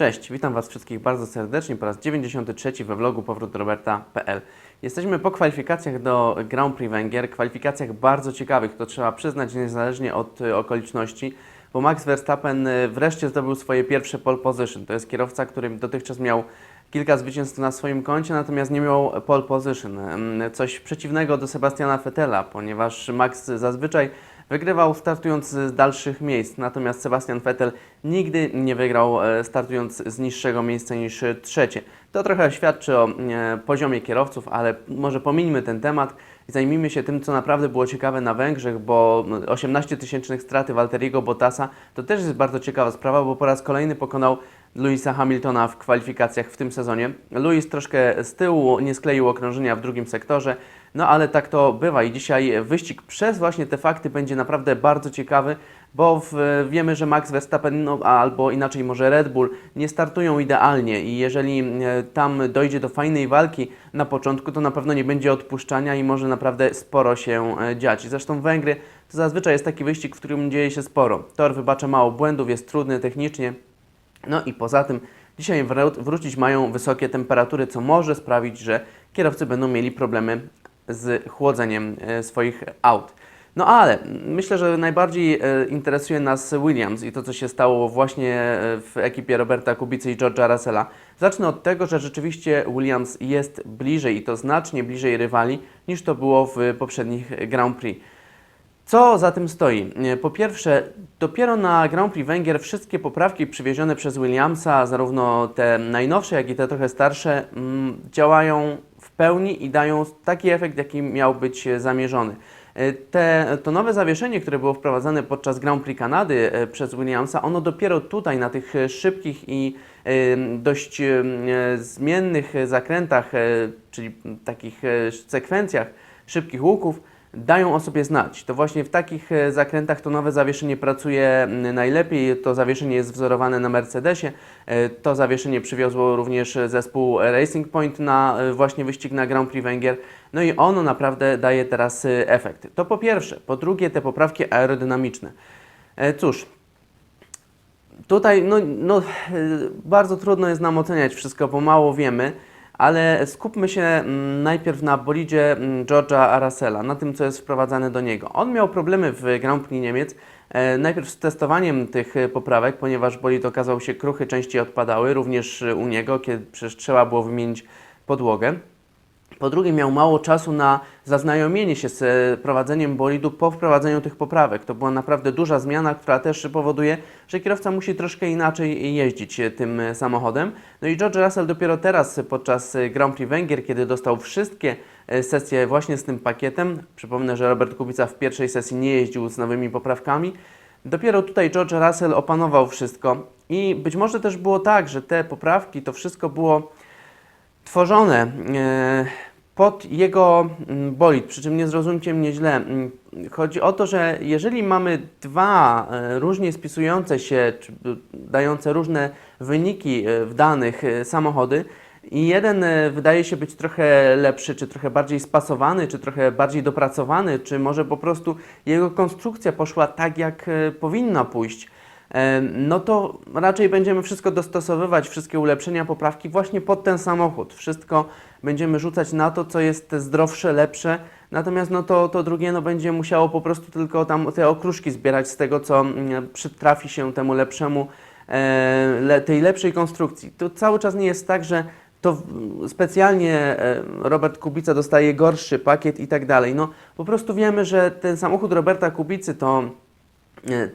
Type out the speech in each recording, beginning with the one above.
Cześć, witam Was wszystkich bardzo serdecznie po raz 93 we vlogu powrót Roberta.pl. Jesteśmy po kwalifikacjach do Grand Prix Węgier, kwalifikacjach bardzo ciekawych, to trzeba przyznać niezależnie od y, okoliczności, bo Max Verstappen y, wreszcie zdobył swoje pierwsze pole position. To jest kierowca, który dotychczas miał kilka zwycięstw na swoim koncie, natomiast nie miał pole position. Ym, Coś przeciwnego do Sebastiana Vettela, ponieważ Max zazwyczaj Wygrywał startując z dalszych miejsc, natomiast Sebastian Vettel nigdy nie wygrał e, startując z niższego miejsca niż trzecie. To trochę świadczy o e, poziomie kierowców, ale może pomińmy ten temat i zajmijmy się tym, co naprawdę było ciekawe na Węgrzech, bo 18 tysięcznych straty Walteriego Bottasa to też jest bardzo ciekawa sprawa, bo po raz kolejny pokonał Louisa Hamiltona w kwalifikacjach w tym sezonie. Louis troszkę z tyłu nie skleił okrążenia w drugim sektorze, no ale tak to bywa i dzisiaj wyścig przez właśnie te fakty będzie naprawdę bardzo ciekawy, bo w, wiemy, że Max Verstappen no, albo inaczej może Red Bull nie startują idealnie i jeżeli e, tam dojdzie do fajnej walki na początku, to na pewno nie będzie odpuszczania i może naprawdę sporo się e, dziać. Zresztą Węgry to zazwyczaj jest taki wyścig, w którym dzieje się sporo. Tor wybacza mało błędów, jest trudny technicznie, no i poza tym dzisiaj wró- wrócić mają wysokie temperatury, co może sprawić, że kierowcy będą mieli problemy z chłodzeniem e, swoich aut. No ale myślę, że najbardziej e, interesuje nas Williams i to, co się stało właśnie e, w ekipie Roberta Kubicy i George'a Russella. Zacznę od tego, że rzeczywiście Williams jest bliżej i to znacznie bliżej rywali niż to było w poprzednich Grand Prix. Co za tym stoi? Po pierwsze, dopiero na Grand Prix Węgier wszystkie poprawki przywiezione przez Williamsa, zarówno te najnowsze, jak i te trochę starsze, mm, działają pełni i dają taki efekt, jaki miał być e, zamierzony. E, Te, to nowe zawieszenie, które było wprowadzane podczas Grand Prix Kanady e, przez Williamsa, ono dopiero tutaj na tych szybkich i dość zmiennych zakrętach, czyli takich sekwencjach szybkich łuków, dają o sobie znać. To właśnie w takich e, zakrętach to nowe zawieszenie pracuje najlepiej. To zawieszenie jest wzorowane na Mercedesie. E, To zawieszenie przywiozło również zespół Racing Point na e, właśnie wyścig na Grand Prix Węgier. No i ono naprawdę daje teraz efekt. To po pierwsze. Po drugie te poprawki aerodynamiczne. Cóż, Tutaj no, no, bardzo trudno jest nam oceniać wszystko, bo mało wiemy, ale skupmy się mm, najpierw na bolidzie mm, George'a Russella, na tym, co jest wprowadzane do niego. On miał problemy w Grand Prix Niemiec, e, najpierw z testowaniem tych e, poprawek, ponieważ bolid okazał się kruchy, częściej odpadały, również e, u niego, kiedy przecież trzeba było wymienić podłogę. Po drugie, miał mało czasu na zaznajomienie się z e, prowadzeniem bolidu po wprowadzeniu tych poprawek. To była naprawdę duża zmiana, która też powoduje, że kierowca musi troszkę inaczej jeździć e, tym e, samochodem. No i George Russell dopiero teraz podczas Grand Prix Węgier, kiedy dostał wszystkie sesje właśnie z tym pakietem, przypomnę, że Robert Kubica w pierwszej sesji nie jeździł z nowymi poprawkami, Dopiero tutaj George Russell opanował wszystko i być może też było tak, że te poprawki, to wszystko było tworzone e, pod jego mm, bolid, przy czym nie zrozumcie mnie źle. Mm, Chodzi o to, że jeżeli mamy dwa e, różnie spisujące się, czy dające różne wyniki e, w danych samochody, i jeden wydaje się być trochę lepszy, czy trochę bardziej spasowany, czy trochę bardziej dopracowany, czy może po prostu jego konstrukcja poszła tak, jak powinna pójść, no to raczej będziemy wszystko dostosowywać, wszystkie ulepszenia, poprawki właśnie pod ten samochód. Wszystko będziemy rzucać na to, co jest zdrowsze, lepsze, natomiast no to, to drugie no będzie musiało po prostu tylko tam te okruszki zbierać z tego, co mm, przytrafi się temu lepszemu, e, tej lepszej konstrukcji. To cały czas nie jest tak, że to specjalnie e, Robert Kubica dostaje gorszy pakiet i tak dalej. No po prostu wiemy, że ten samochód Roberta Kubicy to e,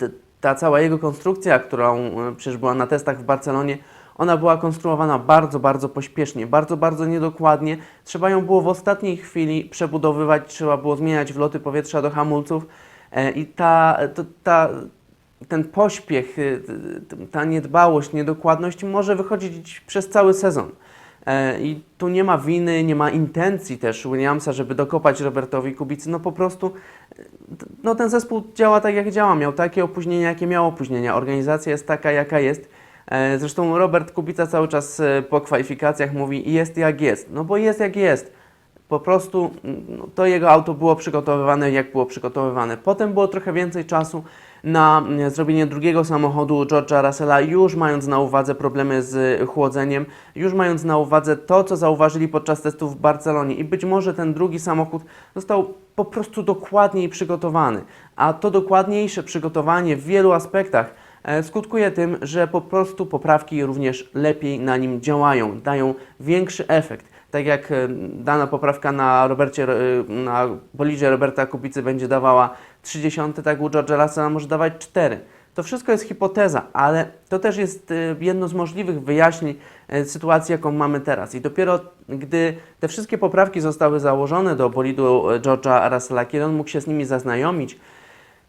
ta cała jego konstrukcja, którą e, przecież była na testach w Barcelonie, ona była konstruowana bardzo, bardzo pośpiesznie, bardzo, bardzo niedokładnie. Trzeba ją było w ostatniej chwili przebudowywać, trzeba było zmieniać wloty powietrza do hamulców e, i ta, to, ta, ten pośpiech, t- ta niedbałość, niedokładność może wychodzić przez cały sezon. E, I tu nie ma winy, nie ma intencji też Williamsa, żeby dokopać Robertowi Kubicy. No po prostu e, no ten zespół działa tak jak działa. Miał takie opóźnienia, jakie miał opóźnienia. Organizacja jest taka, jaka jest. E, Zresztą Robert Kubica cały czas po kwalifikacjach mówi jest jak jest. No bo jest jak jest. Po prostu no, to jego auto było przygotowywane jak było przygotowywane. Potem było trochę więcej czasu na mm, zrobienie drugiego samochodu George'a Russella, już mając na uwadze problemy z chłodzeniem, już mając na uwadze to, co zauważyli podczas testów w Barcelonie. I być może ten drugi samochód został po prostu dokładniej przygotowany. A to dokładniejsze przygotowanie w wielu aspektach e, skutkuje tym, że po prostu poprawki również lepiej na nim działają, dają większy efekt tak jak dana poprawka na, Robercie, e, na bolidzie Roberta Kubicy będzie dawała 30, tak u George'a Lassela może dawać 4. To wszystko jest hipoteza, ale to też jest e, jedno z możliwych wyjaśnień e, sytuacji, jaką mamy teraz. I dopiero gdy te wszystkie poprawki zostały założone do bolidu George'a Russella, kiedy on mógł się z nimi zaznajomić,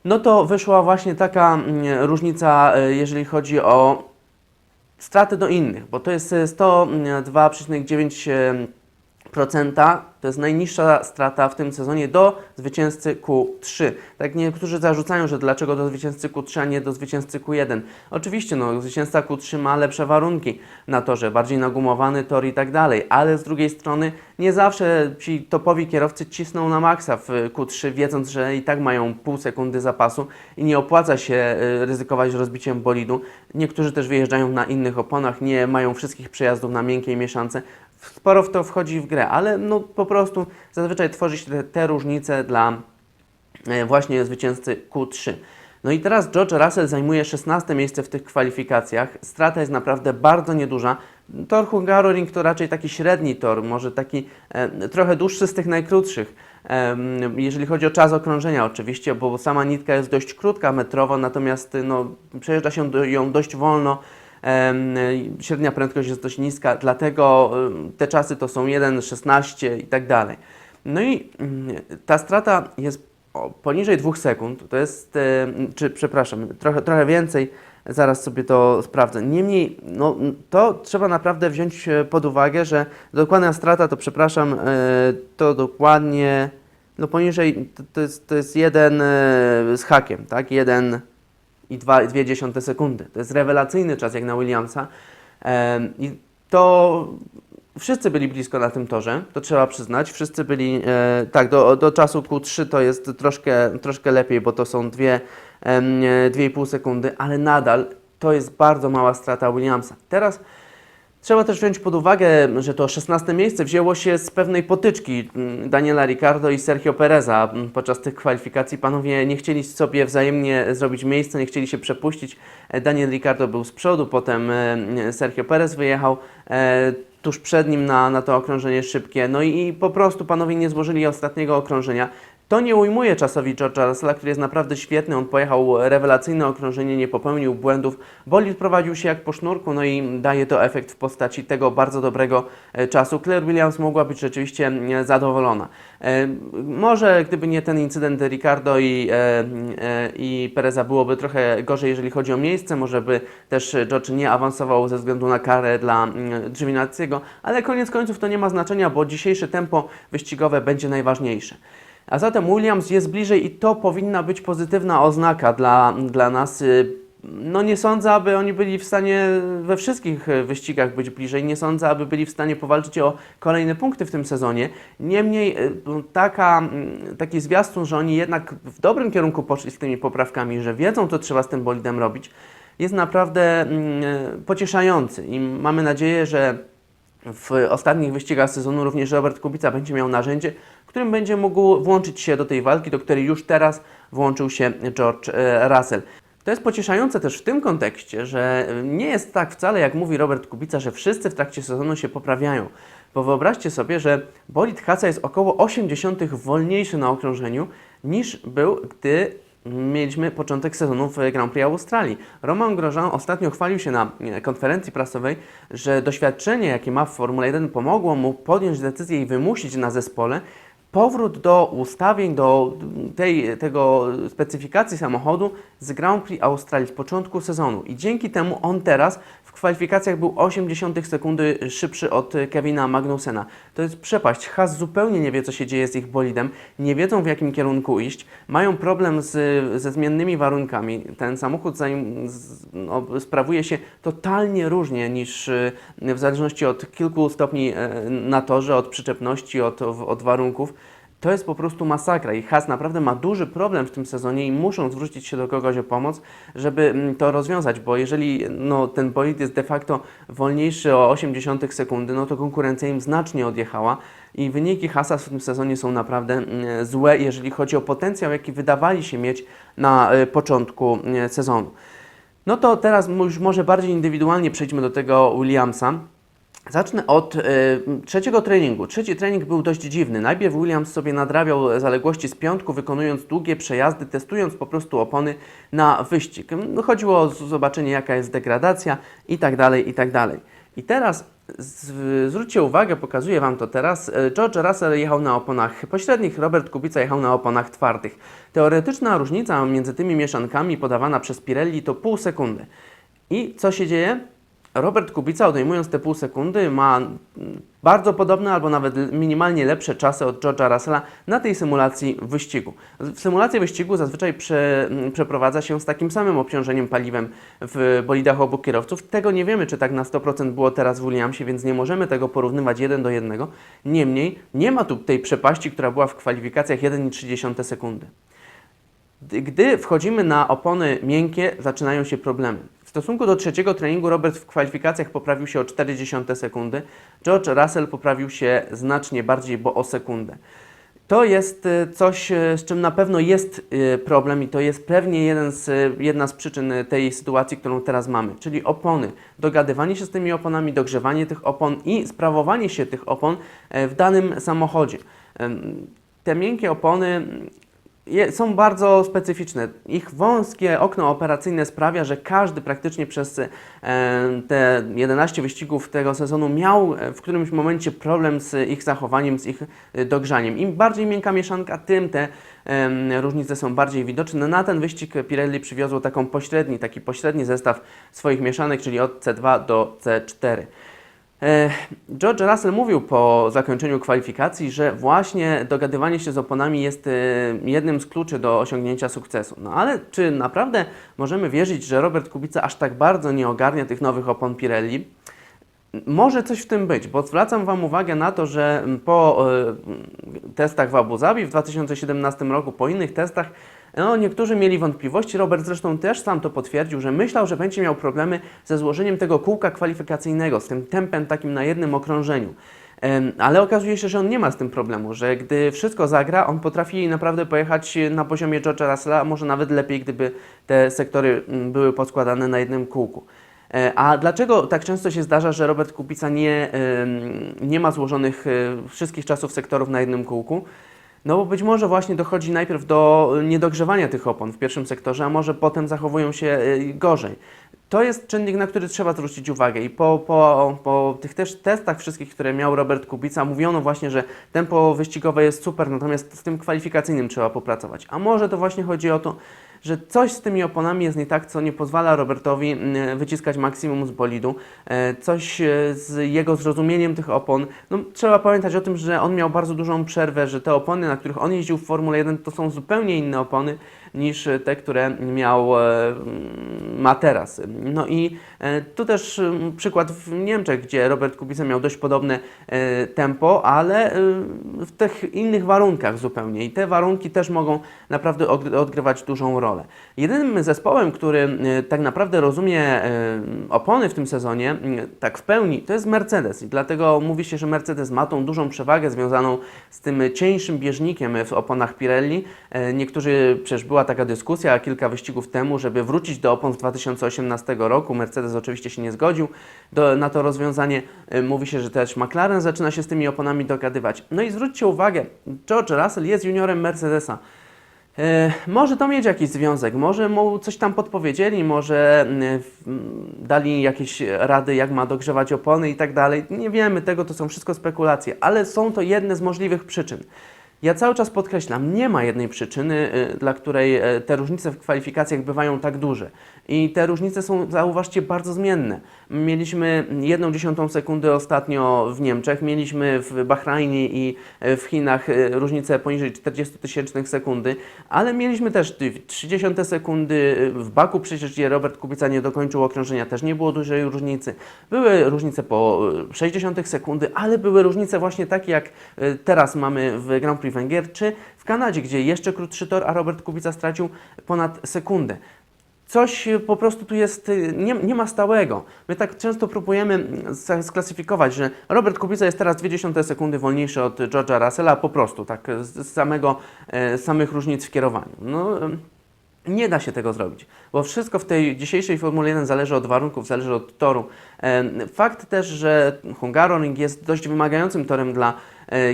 no to wyszła właśnie taka mm, różnica, jeżeli chodzi o straty do innych, bo to jest 102,9 1,5%. To jest najniższa strata w tym sezonie do zwycięzcy Q3. Tak niektórzy zarzucają, że dlaczego do zwycięzcy Q3, a nie do zwycięzcy Q1. Oczywiście, no, zwycięzca Q3 ma lepsze warunki na torze, bardziej nagumowany tor i tak dalej, ale z drugiej strony nie zawsze ci topowi kierowcy cisną na maksa w Q3, wiedząc, że i tak mają pół sekundy zapasu i nie opłaca się y, ryzykować rozbiciem bolidu. Niektórzy też wyjeżdżają na innych oponach, nie mają wszystkich przejazdów na miękkiej mieszance, Sporo w to wchodzi w grę, ale no po prostu zazwyczaj tworzy się te, te różnice dla e, właśnie zwycięzcy Q3. No i teraz George Russell zajmuje 16 miejsce w tych kwalifikacjach. Strata jest naprawdę bardzo nieduża. Tor Hungaroring to raczej taki średni tor, może taki e, trochę dłuższy z tych najkrótszych. Em, jeżeli chodzi o czas okrążenia oczywiście, bo sama nitka jest dość krótka metrowo, natomiast no, przejeżdża się ją dość wolno. Em, Średnia prędkość jest dość niska, dlatego em, te czasy to są 1,16 i tak dalej. No i mm, ta strata jest poniżej 2 sekund, to jest, em, czy przepraszam, trochę, trochę więcej, zaraz sobie to sprawdzę. Niemniej, no, to trzeba naprawdę wziąć e, pod uwagę, że dokładna strata, to przepraszam, e, to dokładnie, no poniżej, to, to, jest, to jest jeden e, z hakiem, tak, jeden i 2,2 sekundy. To jest rewelacyjny czas jak na Williamsa. I to wszyscy byli blisko na tym torze, to trzeba przyznać. Wszyscy byli, e, tak, do, do czasu Q3 to jest troszkę, troszkę lepiej, bo to są dwie, em, e, 2,5 sekundy, ale nadal to jest bardzo mała strata Williamsa. Teraz Trzeba też wziąć pod uwagę, że to 16 miejsce wzięło się z pewnej potyczki mm, Daniela Ricardo i Sergio Pereza. Mm, Podczas tych kwalifikacji panowie nie chcieli sobie wzajemnie zrobić miejsca, nie chcieli się przepuścić. E, Daniel Ricardo był z przodu, potem e, Sergio Perez wyjechał e, tuż przed nim na, na to okrążenie szybkie. No i, i po prostu panowie nie złożyli ostatniego okrążenia. To nie ujmuje czasowi George'a Russella, który jest naprawdę świetny. On pojechał rewelacyjne okrążenie, nie popełnił błędów. Bolid prowadził się jak po sznurku, no i daje to efekt w postaci tego bardzo dobrego e, czasu. Claire Williams mogła być rzeczywiście e, zadowolona. E, Może gdyby nie ten incydent Ricardo i, i Pereza byłoby trochę gorzej, jeżeli chodzi o miejsce. Może by też George nie awansował ze względu na karę dla mm, Giovinazziego, ale koniec końców to nie ma znaczenia, bo dzisiejsze tempo wyścigowe będzie najważniejsze. A zatem Williams jest bliżej i to powinna być pozytywna oznaka dla, dla nas. Y, No nie sądzę, aby oni byli w stanie we wszystkich y, wyścigach być bliżej. Nie sądzę, aby byli w stanie powalczyć o kolejne punkty w tym sezonie. Niemniej y, taka, mm, taki zwiastun, że oni jednak w dobrym kierunku poszli z tymi poprawkami, że wiedzą, co trzeba z tym bolidem robić, jest naprawdę mm, pocieszający i mamy nadzieję, że w ostatnich wyścigach sezonu również Robert Kubica będzie miał narzędzie, którym będzie mógł włączyć się do tej walki, do której już teraz włączył się George e, Russell. To jest pocieszające też w tym kontekście, że nie jest tak wcale, jak mówi Robert Kubica, że wszyscy w trakcie sezonu się poprawiają. Bo wyobraźcie sobie, że bolid Haca jest około 80 wolniejszy na okrążeniu niż był, gdy mieliśmy początek sezonu w Grand Prix Australii. Romain Grosjean ostatnio chwalił się na e, konferencji prasowej, że doświadczenie, jakie ma w Formule 1, pomogło mu podjąć decyzję i wymusić na zespole powrót do ustawień, do tej, tego specyfikacji samochodu z Grand Prix Australii z początku sezonu. I dzięki temu on teraz kwalifikacjach był 80 sekundy szybszy od Kevina Magnusena. To jest przepaść. Haas zupełnie nie wie, co się dzieje z ich bolidem, nie wiedzą w jakim kierunku iść, mają problem z, ze zmiennymi warunkami. Ten samochód zanim, z, no, sprawuje się totalnie różnie niż y, w zależności od kilku stopni e, na torze, od przyczepności, od, od warunków. To jest po prostu masakra i Haas naprawdę ma duży problem w tym sezonie i muszą zwrócić się do kogoś o pomoc, żeby mm, to rozwiązać, bo jeżeli no, ten bolid jest de facto wolniejszy o 0,8 sekundy, no to konkurencja im znacznie odjechała i wyniki Haasa w tym sezonie są naprawdę mm, złe, jeżeli chodzi o potencjał, jaki wydawali się mieć na y, początku y, sezonu. No to teraz już może bardziej indywidualnie przejdźmy do tego Williamsa. Zacznę od y, trzeciego treningu. Trzeci trening był dość dziwny. Najpierw Williams sobie nadrabiał zaległości z piątku, wykonując długie przejazdy, testując po prostu opony na wyścig. No, chodziło o zobaczenie, jaka jest degradacja i tak dalej, i tak dalej. I teraz zwróćcie uwagę, pokazuję Wam to teraz. E, George Russell jechał na oponach pośrednich, Robert Kubica jechał na oponach twardych. Teoretyczna różnica między tymi mieszankami podawana przez Pirelli to pół sekundy. I co się dzieje? Robert Kubica, odejmując te pół sekundy, ma bardzo podobne albo nawet minimalnie lepsze czasy od George'a Russella na tej symulacji wyścigu. W symulacji wyścigu zazwyczaj prze, przeprowadza się z takim samym obciążeniem paliwem w bolidach obu kierowców. Tego nie wiemy, czy tak na 100% było teraz w Williamsie, więc nie możemy tego porównywać jeden do jednego. Niemniej nie ma tu tej przepaści, która była w kwalifikacjach 1,3 sekundy. Gdy wchodzimy na opony miękkie, zaczynają się problemy. Stosunku do trzeciego treningu Robert w kwalifikacjach poprawił się o 0,4 sekundy, George Russell poprawił się znacznie bardziej, bo o sekundę. To jest y, coś, y, z czym na pewno jest y, problem i to jest pewnie jeden z, jedna z przyczyn tej sytuacji, którą teraz mamy, czyli opony. Dogadywanie się z tymi oponami, dogrzewanie tych opon i sprawowanie się tych opon e, w danym samochodzie. Te miękkie opony je, są bardzo specyficzne. Ich wąskie okno operacyjne sprawia, że każdy praktycznie przez e, te 11 wyścigów tego sezonu miał e, w którymś momencie problem z ich zachowaniem, z ich e, dogrzaniem. Im bardziej miękka mieszanka, tym te em, różnice są bardziej widoczne. Na ten wyścig Pirelli przywiozło taką pośredni, taki pośredni zestaw swoich mieszanek, czyli od C2 do C4. E, George Russell mówił po zakończeniu kwalifikacji, że właśnie dogadywanie się z oponami jest e, jednym z kluczy do osiągnięcia sukcesu. No ale czy naprawdę możemy wierzyć, że Robert Kubica aż tak bardzo nie ogarnia tych nowych opon Pirelli? Może coś w tym być, bo zwracam Wam uwagę na to, że po e, testach w Abu Zabi w 2017 roku, po innych testach, no, niektórzy mieli wątpliwości. Robert zresztą też sam to potwierdził, że myślał, że będzie miał problemy ze złożeniem tego kółka kwalifikacyjnego, z tym tempem takim na jednym okrążeniu. Ale okazuje się, że on nie ma z tym problemu, że gdy wszystko zagra, on potrafi naprawdę pojechać na poziomie George'a Russella, może nawet lepiej, gdyby te sektory mm, były poskładane na jednym kółku. E, A dlaczego tak często się zdarza, że Robert Kubica nie, nie ma złożonych e, wszystkich czasów sektorów na jednym kółku? No bo być może właśnie dochodzi najpierw do e, niedogrzewania tych opon w pierwszym sektorze, a może potem zachowują się e, gorzej. To jest czynnik, na który trzeba zwrócić uwagę i po, po, po tych też testach wszystkich, które miał Robert Kubica, mówiono właśnie, że tempo wyścigowe jest super, natomiast z tym kwalifikacyjnym trzeba popracować. A może to właśnie chodzi o to, że coś z tymi oponami jest nie tak, co nie pozwala Robertowi mm, wyciskać maksimum z bolidu, e, coś e, z jego zrozumieniem tych opon. No, trzeba pamiętać o tym, że on miał bardzo dużą przerwę, że te opony, na których on jeździł w Formule 1, to są zupełnie inne opony niż te, które miał, e, ma teraz. No i e, tu też przykład w Niemczech, gdzie Robert Kubica miał dość podobne e, tempo, ale w tych innych warunkach zupełnie. I te warunki też mogą naprawdę odgry- odgrywać dużą rolę. Jedynym zespołem, który tak naprawdę rozumie opony w tym sezonie, tak w pełni, to jest Mercedes. I dlatego mówi się, że Mercedes ma tą dużą przewagę związaną z tym cieńszym bieżnikiem w oponach Pirelli. Niektórzy, przecież była taka dyskusja kilka wyścigów temu, żeby wrócić do opon z 2018 roku. Mercedes oczywiście się nie zgodził do, na to rozwiązanie. E, Mówi się, że też McLaren zaczyna się z tymi oponami dogadywać. No i zwróćcie uwagę, George Russell jest juniorem Mercedesa. E, może to mieć jakiś związek, może mu coś tam podpowiedzieli, może mm, dali jakieś rady, jak ma dogrzewać opony i tak dalej. Nie wiemy tego, to są wszystko spekulacje, ale są to jedne z możliwych przyczyn. Ja cały czas podkreślam, nie ma jednej przyczyny, y, dla której y, te różnice w kwalifikacjach bywają tak duże. I te różnice są, zauważcie, bardzo zmienne. Mieliśmy jedną dziesiątą sekundy ostatnio w Niemczech, mieliśmy w Bahrajnie i w Chinach y, różnicę poniżej 40 tysięcznych sekundy, ale mieliśmy też 30 sekundy y, w Baku, przecież gdzie Robert Kubica nie dokończył okrążenia, też nie było dużej różnicy. Były różnice po y, 60 sekundy, ale były różnice właśnie takie, jak teraz mamy w Grand Prix Węgier, czy w Kanadzie, gdzie jeszcze krótszy tor, a Robert Kubica stracił ponad sekundę. Coś y, po prostu tu jest, y, nie, nie ma stałego. My tak często próbujemy mm, sklasyfikować, że Robert Kubica jest teraz 0,2 sekundy wolniejszy od George'a Russella, po prostu, tak, z z samego, e, samych różnic w kierowaniu. No, em, nie da się tego zrobić, bo wszystko w tej dzisiejszej Formule 1 zależy od warunków, zależy od toru. Em, Fakt też, że Hungaroring jest dość wymagającym torem dla e,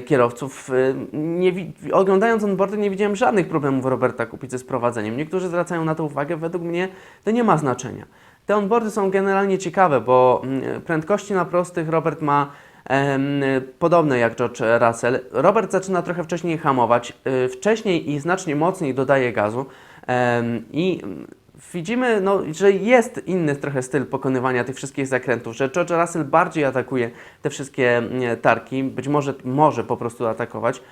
kierowców. E, Nie, oglądając onboardy nie widziałem żadnych problemów Roberta Kubicy z prowadzeniem. Niektórzy zwracają na to uwagę, według mnie to nie ma znaczenia. Te onboardy są generalnie ciekawe, bo mm, prędkości na prostych Robert ma podobne jak George Russell. Robert zaczyna trochę wcześniej hamować, wcześniej i znacznie mocniej dodaje gazu i mm, widzimy, no, że jest inny trochę styl pokonywania tych wszystkich zakrętów, że George Russell bardziej atakuje te wszystkie mm, tarki, być może może po prostu atakować.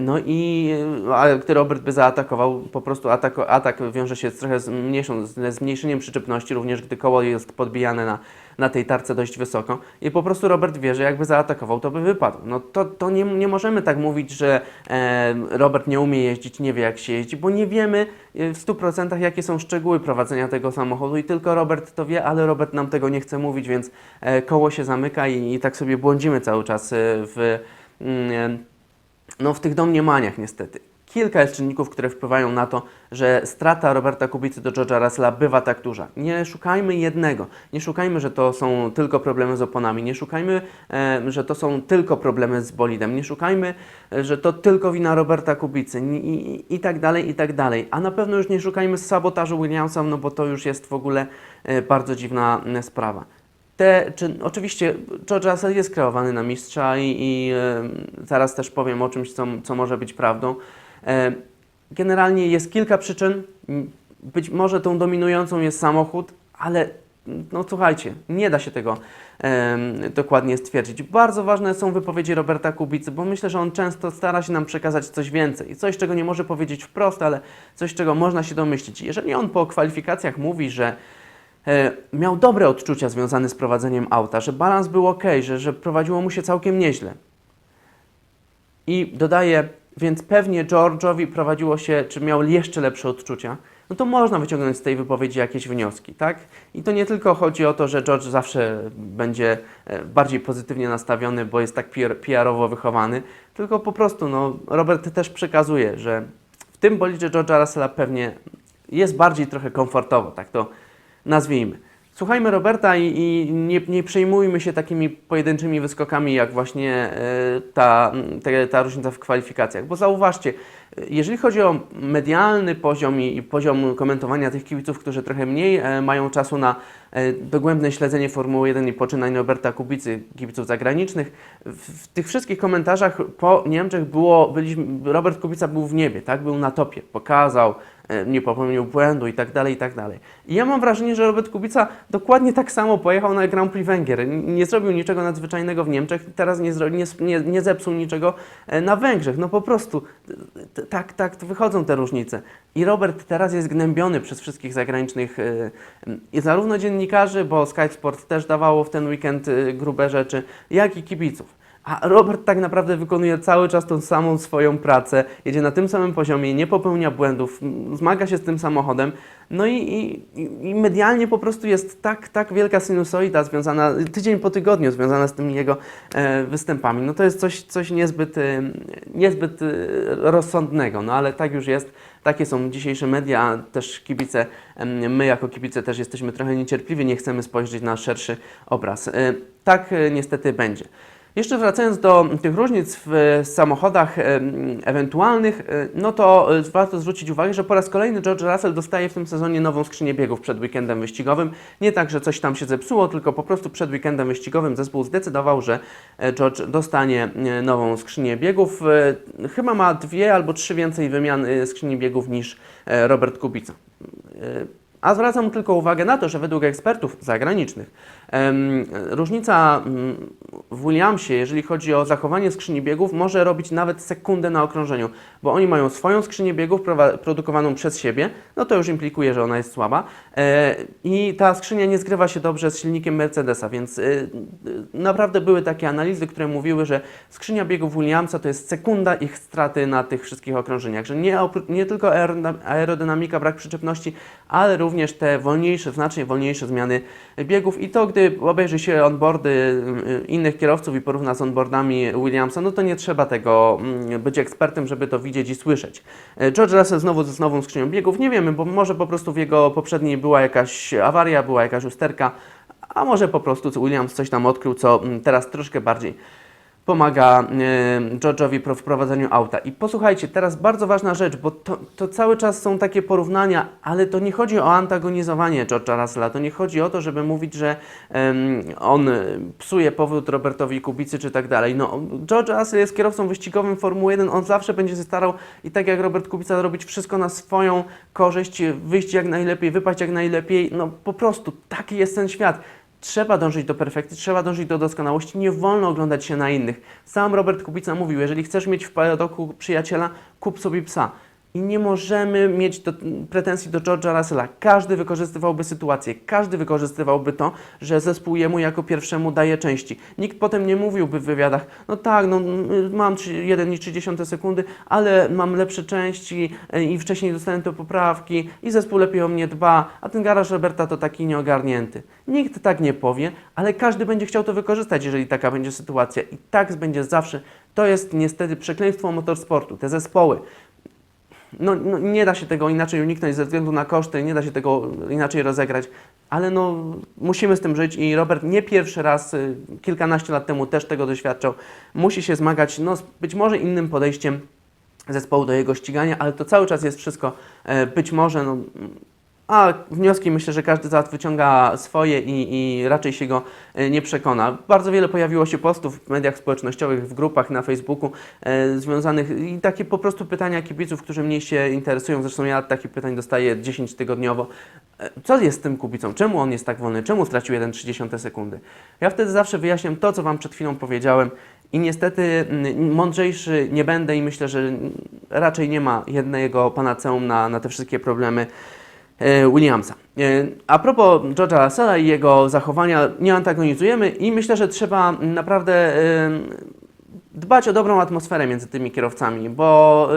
No i a gdy Robert by zaatakował, po prostu atak, atak wiąże się z trochę z mniejszą, z zmniejszeniem przyczepności, również gdy koło jest podbijane na, na tej tarce dość wysoko i po prostu Robert wie, że jakby zaatakował, to by wypadł. No to, to nie, nie możemy tak mówić, że e, Robert nie umie jeździć, nie wie jak się jeździ, bo nie wiemy e, w 100% jakie są szczegóły prowadzenia tego samochodu i tylko Robert to wie, ale Robert nam tego nie chce mówić, więc e, koło się zamyka i, i tak sobie błądzimy cały czas e, w... mm, no w tych domniemaniach niestety. Kilka jest czynników, które wpływają na to, że strata Roberta Kubicy do George'a Russella bywa tak duża. Nie szukajmy jednego. Nie szukajmy, że to są tylko problemy z oponami. Nie szukajmy, e, że to są tylko problemy z bolidem. Nie szukajmy, że to tylko wina Roberta Kubicy i, i, i tak dalej, i tak dalej. A na pewno już nie szukajmy sabotażu Williamsa, no bo to już jest w ogóle e, bardzo dziwna e, sprawa. Te, czy, oczywiście George Russell jest kreowany na mistrza i, i e, zaraz też powiem o czymś, co, co może być prawdą. E, generalnie jest kilka przyczyn. Być może tą dominującą jest samochód, ale no słuchajcie, nie da się tego em, dokładnie stwierdzić. Bardzo ważne są wypowiedzi Roberta Kubicy, bo myślę, że on często stara się nam przekazać coś więcej. Coś, czego nie może powiedzieć wprost, ale coś, czego można się domyślić. Jeżeli on po kwalifikacjach mówi, że e, miał dobre odczucia związane z prowadzeniem auta, że balans był ok, że, że prowadziło mu się całkiem nieźle. I dodaje, więc pewnie George'owi prowadziło się, czy miał jeszcze lepsze odczucia, no to można wyciągnąć z tej wypowiedzi jakieś wnioski, tak? I to nie tylko chodzi o to, że George zawsze będzie e, bardziej pozytywnie nastawiony, bo jest tak PR- PR-owo wychowany, tylko po prostu, no, Robert też przekazuje, że w tym bolidzie George'a Russella pewnie jest bardziej trochę komfortowo, tak to nazwijmy. Słuchajmy Roberta i, i nie, nie przejmujmy się takimi pojedynczymi wyskokami, jak właśnie e, ta, te, ta różnica w kwalifikacjach. Bo zauważcie, jeżeli chodzi o medialny poziom i, poziom komentowania tych kibiców, którzy trochę mniej e, mają czasu na e, dogłębne śledzenie Formuły 1 i poczynań Roberta Kubicy, kibiców zagranicznych, w, w tych wszystkich komentarzach po Niemczech było, byliśmy, Robert Kubica był w niebie, tak? Był na topie, pokazał, nie popełnił błędu i tak dalej, i tak dalej. I ja mam wrażenie, że Robert Kubica dokładnie tak samo pojechał na Grand Prix Węgier. Nie zrobił niczego nadzwyczajnego w Niemczech, teraz nie, nie, nie, zepsuł niczego e, na Węgrzech. No po prostu tak, tak wychodzą te różnice. I Robert teraz jest gnębiony przez wszystkich zagranicznych e, i zarówno dziennikarzy, bo Sky Sport też dawało w ten weekend e, grube rzeczy, jak i kibiców. A Robert tak naprawdę wykonuje cały czas tą samą swoją pracę, jedzie na tym samym poziomie, nie popełnia błędów, zmaga się z tym samochodem. No i, i, i medialnie po prostu jest tak, tak wielka sinusoida związana, tydzień po tygodniu związana z tymi jego e, występami. No to jest coś, coś niezbyt, e, niezbyt e, rozsądnego, no ale tak już jest. Takie są dzisiejsze media, też kibice, my jako kibice też jesteśmy trochę niecierpliwi, nie chcemy spojrzeć na szerszy obraz. E, Tak e, niestety będzie. Jeszcze wracając do tych różnic w samochodach ewentualnych, e, no to e, warto zwrócić uwagę, że po raz kolejny George Russell dostaje w tym sezonie nową skrzynię biegów przed weekendem wyścigowym. Nie tak, że coś tam się zepsuło, tylko po prostu przed weekendem wyścigowym zespół zdecydował, że e, George dostanie nową skrzynię biegów. Chyba ma dwie albo trzy więcej wymian skrzyni biegów niż Robert Kubica. A zwracam tylko uwagę na to, że według ekspertów zagranicznych em, różnica mm, w Williamsie, jeżeli chodzi o zachowanie skrzyni biegów, może robić nawet sekundę na okrążeniu, bo oni mają swoją skrzynię biegów produkowaną przez siebie, no to już implikuje, że ona jest słaba. E, i ta skrzynia nie zgrywa się dobrze z silnikiem Mercedesa, więc e, e, naprawdę były takie analizy, które mówiły, że skrzynia biegów Williamsa to jest sekunda ich straty na tych wszystkich okrążeniach, że nie, nie tylko aerodyna- aerodynamika, brak przyczepności, ale również te wolniejsze, znacznie wolniejsze zmiany biegów i to, gdy obejrzy się onboardy y, innych kierowców i porówna z onboardami Williamsa, no to nie trzeba tego mm, być ekspertem, żeby to widzieć i słyszeć. E, George Russell znowu z nową skrzynią biegów, nie wiemy, bo może po prostu w jego poprzedniej była jakaś awaria, była jakaś usterka, a może po prostu Williams coś tam odkrył, co mm, teraz troszkę bardziej pomaga e, George'owi w prowadzeniu auta. I posłuchajcie, teraz bardzo ważna rzecz, bo to, to cały czas są takie porównania, ale to nie chodzi o antagonizowanie George'a Russella, to nie chodzi o to, żeby mówić, że em, on psuje powód Robertowi Kubicy czy tak dalej. No, George Russell jest kierowcą wyścigowym Formuły 1, on zawsze będzie się starał i tak jak Robert Kubica robić wszystko na swoją korzyść, wyjść jak najlepiej, wypaść jak najlepiej, no po prostu taki jest ten świat. Trzeba dążyć do perfekcji, trzeba dążyć do doskonałości, nie wolno oglądać się na innych. Sam Robert Kubica mówił, jeżeli chcesz mieć w padoku przyjaciela, kup sobie psa. I nie możemy mieć do, pretensji do George'a Russella. Każdy wykorzystywałby sytuację, każdy wykorzystywałby to, że zespół jemu jako pierwszemu daje części. Nikt potem nie mówiłby w wywiadach, no tak, no, mm, mam trzy- 1,3 sekundy, ale mam lepsze części e, i wcześniej dostałem te poprawki i zespół lepiej o mnie dba, a ten garaż Roberta to taki nieogarnięty. Nikt tak nie powie, ale każdy będzie chciał to wykorzystać, jeżeli taka będzie sytuacja. I tak będzie zawsze. To jest niestety przekleństwo motorsportu. Te zespoły no, no, nie da się tego inaczej uniknąć ze względu na koszty, nie da się tego inaczej rozegrać, ale no, musimy z tym żyć i Robert nie pierwszy raz, y, kilkanaście lat temu też tego doświadczał, musi się zmagać no, z być może innym podejściem zespołu do jego ścigania, ale to cały czas jest wszystko e, być może, no, a wnioski myślę, że każdy z wyciąga swoje i, i raczej się go e, nie przekona. Bardzo wiele pojawiło się postów w mediach społecznościowych, w grupach na Facebooku e, związanych i takie po prostu pytania kibiców, którzy mnie się interesują. Zresztą ja takich pytań dostaję 10 tygodniowo. E, co jest z tym kubicą? Czemu on jest tak wolny? Czemu stracił 1,3 sekundy? Ja wtedy zawsze wyjaśniam to, co Wam przed chwilą powiedziałem. I niestety mm, mądrzejszy nie będę i myślę, że raczej nie ma jednego panaceum na, na te wszystkie problemy Williamsa. E, A propos George'a Russella i jego zachowania, nie antagonizujemy i myślę, że trzeba naprawdę e, dbać o dobrą atmosferę między tymi kierowcami, bo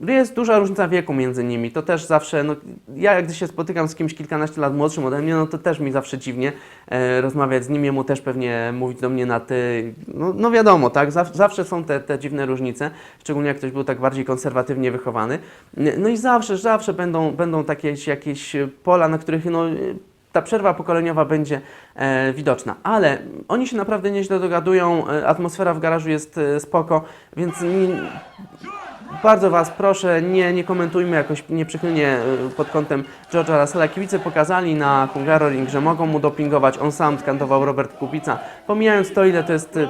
jest duża różnica wieku między nimi. To też zawsze, no, ja gdy się spotykam z kimś kilkanaście lat młodszym ode mnie, no to też mi zawsze dziwnie e, rozmawiać z nim, jemu też pewnie mówić do mnie na ty. No, no wiadomo, tak, Zaw, zawsze są te, te dziwne różnice, szczególnie jak ktoś był tak bardziej konserwatywnie wychowany. No i zawsze, zawsze będą, będą takie jakieś pola, na których no, ta przerwa pokoleniowa będzie e, widoczna. Ale oni się naprawdę nieźle dogadują, e, atmosfera w garażu jest e, spoko, więc nie, bardzo Was proszę, nie, nie komentujmy jakoś nieprzychylnie e, pod kątem George'a Russella. Kibice pokazali na Hungaroring, że mogą mu dopingować. On sam skandował Robert Kubica. Pomijając to, ile to jest e,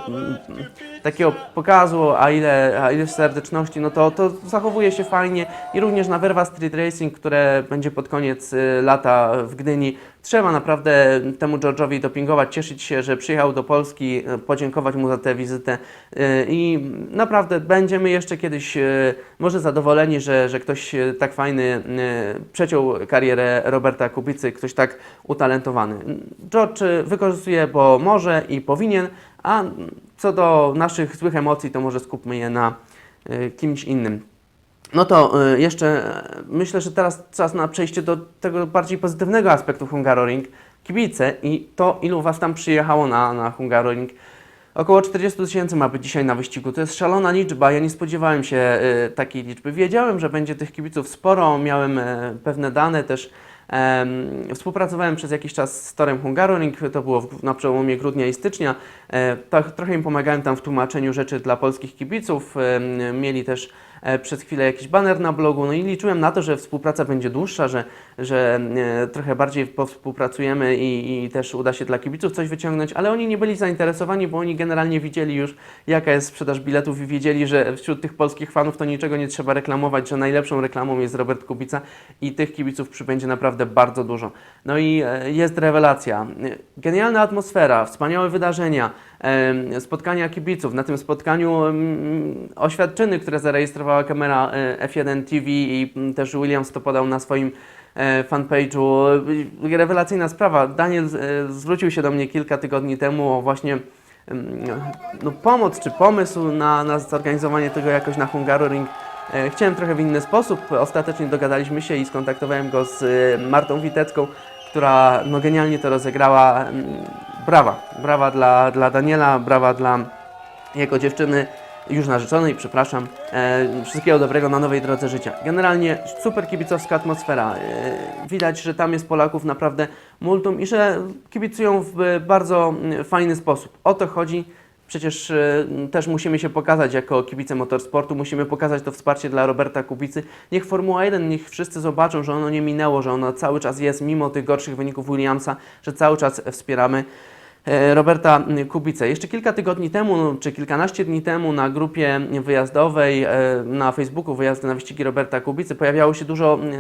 takiego pokazu, a ile, a ile serdeczności, no to, to zachowuje się fajnie. I również na Verva Street Racing, które będzie pod koniec e, lata w Gdyni, trzeba naprawdę temu George'owi dopingować, cieszyć się, że przyjechał do Polski, e, podziękować mu za tę wizytę e, i naprawdę będziemy jeszcze kiedyś może zadowoleni, że, że ktoś tak fajny przeciął karierę Roberta Kubicy, ktoś tak utalentowany. George wykorzystuje, bo może i powinien, a co do naszych złych emocji, to może skupmy je na e, kimś innym. No to y, jeszcze y, myślę, że teraz czas na przejście do tego bardziej pozytywnego aspektu Hungaroring. Kibice i to, ilu Was tam przyjechało na, na Hungaroring. Około 40 tysięcy ma być dzisiaj na wyścigu. To jest szalona liczba. Ja nie spodziewałem się y, takiej liczby. Wiedziałem, że będzie tych kibiców sporo. Miałem y, pewne dane też Współpracowałem przez jakiś czas z Torem Hungaroring, to było na przełomie grudnia i stycznia. E, to, trochę im pomagałem tam w tłumaczeniu rzeczy dla polskich kibiców. Mieli też przez chwilę jakiś baner na blogu, no i liczyłem na to, że współpraca będzie dłuższa, że, że e, trochę bardziej powspółpracujemy i, i też uda się dla kibiców coś wyciągnąć, ale oni nie byli zainteresowani, bo oni generalnie widzieli już, jaka jest sprzedaż biletów i wiedzieli, że wśród tych polskich fanów to niczego nie trzeba reklamować, że najlepszą reklamą jest Robert Kubica i tych kibiców przybędzie naprawdę bardzo dużo. No i e, jest rewelacja. Genialna atmosfera, wspaniałe wydarzenia, spotkania kibiców. Na tym spotkaniu oświadczyny, które zarejestrowała kamera e, F1 TV i mm, też Williams to podał na swoim fanpage'u. Rewelacyjna sprawa. Daniel e, zwrócił się do mnie kilka tygodni temu o właśnie no, pomoc czy pomysł na, na zorganizowanie tego jakoś na Hungaroring. E, Chciałem trochę w inny sposób. Ostatecznie dogadaliśmy się i skontaktowałem go z e, Martą Witecką, która no, genialnie to rozegrała. Brawa, brawa dla, dla Daniela, brawa dla jego dziewczyny, już narzeczonej, przepraszam. E, wszystkiego dobrego na nowej drodze życia. Generalnie super kibicowska atmosfera. E, widać, że tam jest Polaków naprawdę multum i że kibicują w bardzo fajny sposób. O to chodzi. Przecież e, też musimy się pokazać jako kibice motorsportu, musimy pokazać to wsparcie dla Roberta Kubicy. Niech Formuła 1, niech wszyscy zobaczą, że ono nie minęło, że ono cały czas jest, mimo tych gorszych wyników Williamsa, że cały czas wspieramy Roberta Kubicę. Jeszcze kilka tygodni temu, no, czy kilkanaście dni temu na grupie wyjazdowej e, na Facebooku Wyjazdy na wyścigi Roberta Kubicy pojawiało się dużo, e,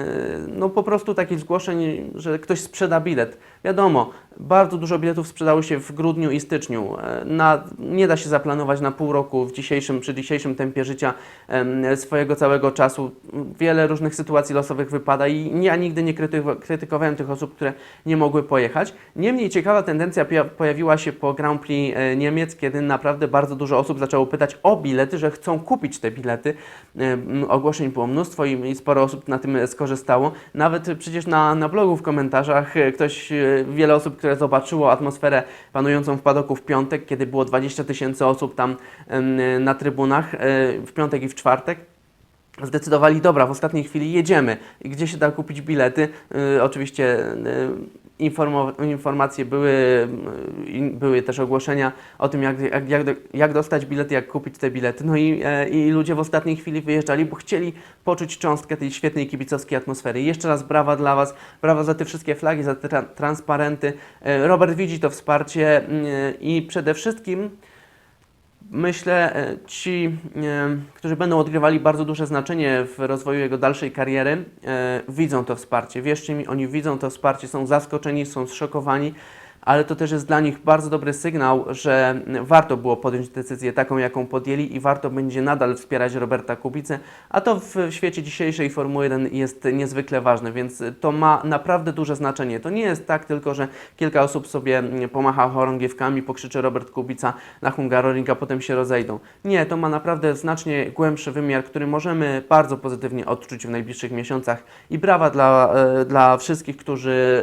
no po prostu takich zgłoszeń, że ktoś sprzeda bilet. Wiadomo, bardzo dużo biletów sprzedało się w grudniu i styczniu. E, Na, nie da się zaplanować na pół roku w dzisiejszym, przy dzisiejszym tempie życia swojego całego czasu. Wiele różnych sytuacji losowych wypada i ja nigdy nie krytyko- krytykowałem tych osób, które nie mogły pojechać. Niemniej ciekawa tendencja pojawiła się po Grand Prix e, Niemiec, kiedy naprawdę bardzo dużo osób zaczęło pytać o bilety, że chcą kupić te bilety. Ogłoszeń było mnóstwo i, sporo osób na tym skorzystało. Nawet przecież na, na blogu w komentarzach e, ktoś, wiele osób, które zobaczyło atmosferę panującą w padoku w piątek, kiedy było 20 tysięcy osób tam na trybunach, e, w piątek i w czwartek, zdecydowali, dobra, w ostatniej chwili jedziemy. Gdzie się da kupić bilety? Y, oczywiście y, informacje były, y, były też ogłoszenia o tym, jak, jak, jak, jak dostać bilety, jak kupić te bilety. No i, e, i ludzie w ostatniej chwili wyjeżdżali, bo chcieli poczuć cząstkę tej świetnej kibicowskiej atmosfery. Jeszcze raz brawa dla Was, brawa za te wszystkie flagi, za te tra- transparenty. E, Robert widzi to wsparcie i przede wszystkim Myślę, e, ci, e, którzy będą odgrywali bardzo duże znaczenie w rozwoju jego dalszej kariery, e, widzą to wsparcie. Wierzcie mi, oni widzą to wsparcie, są zaskoczeni, są zszokowani, ale to też jest dla nich bardzo dobry sygnał, że warto było podjąć decyzję taką, jaką podjęli i warto będzie nadal wspierać Roberta Kubicę, a to w świecie dzisiejszej Formuły 1 jest niezwykle ważne, więc to ma naprawdę duże znaczenie. To nie jest tak tylko, że kilka osób sobie pomacha chorągiewkami, pokrzyczy Robert Kubica na Hungaroring, a potem się rozejdą. Nie, to ma naprawdę znacznie głębszy wymiar, który możemy bardzo pozytywnie odczuć w najbliższych miesiącach i brawa dla, e, dla wszystkich, którzy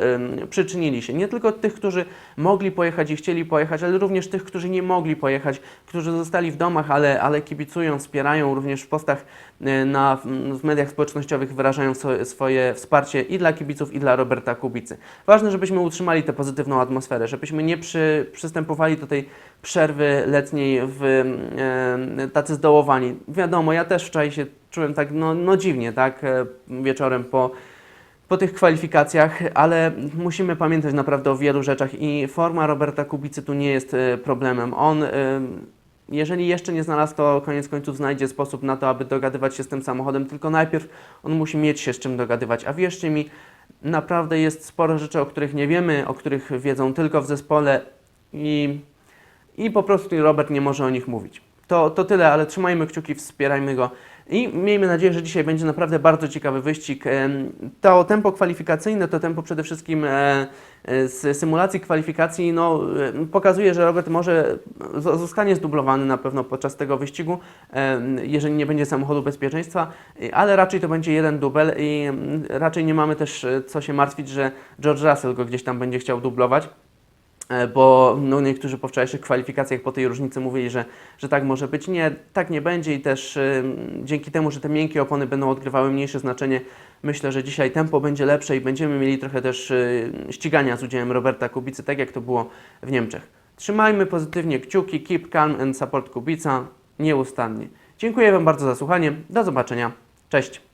przyczynili się. Nie tylko tych, którzy mogli pojechać i chcieli pojechać, ale również tych, którzy nie mogli pojechać, którzy zostali w domach, ale, ale kibicują, wspierają, również w postach e, na, w mediach społecznościowych wyrażają swoje, swoje wsparcie i dla kibiców, i dla Roberta Kubicy. Ważne, żebyśmy utrzymali tę pozytywną atmosferę, żebyśmy nie przy, przystępowali do tej przerwy letniej w, e, tacy zdołowani. Wiadomo, ja też wczoraj się czułem tak no, no dziwnie, tak, e, wieczorem po po tych kwalifikacjach, ale musimy pamiętać naprawdę o wielu rzeczach i forma Roberta Kubicy tu nie jest e, problemem. On, e, jeżeli jeszcze nie znalazł, to koniec końców znajdzie sposób na to, aby dogadywać się z tym samochodem, tylko najpierw on musi mieć się z czym dogadywać. A wierzcie mi, naprawdę jest sporo rzeczy, o których nie wiemy, o których wiedzą tylko w zespole i, i po prostu Robert nie może o nich mówić. To, to tyle, ale trzymajmy kciuki, wspierajmy go. I miejmy nadzieję, że dzisiaj będzie naprawdę bardzo ciekawy wyścig. Em, To tempo kwalifikacyjne, to tempo przede wszystkim e, e, z symulacji kwalifikacji, no, e, pokazuje, że Robert może z- zostanie zdublowany na pewno podczas tego wyścigu, jeżeli nie będzie samochodu bezpieczeństwa, e, ale raczej to będzie jeden dubel i mm, raczej nie mamy też e, co się martwić, że George Russell go gdzieś tam będzie chciał dublować. E, bo no, niektórzy po wczorajszych kwalifikacjach po tej różnicy mówili, że, że tak może być. Nie, tak nie będzie i też y, dzięki temu, że te miękkie opony będą odgrywały mniejsze znaczenie, myślę, że dzisiaj tempo będzie lepsze i będziemy mieli trochę też y, ścigania z udziałem Roberta Kubicy, tak jak to było w Niemczech. Trzymajmy pozytywnie kciuki, keep calm and support Kubica nieustannie. Dziękuję Wam bardzo za słuchanie, do zobaczenia, cześć!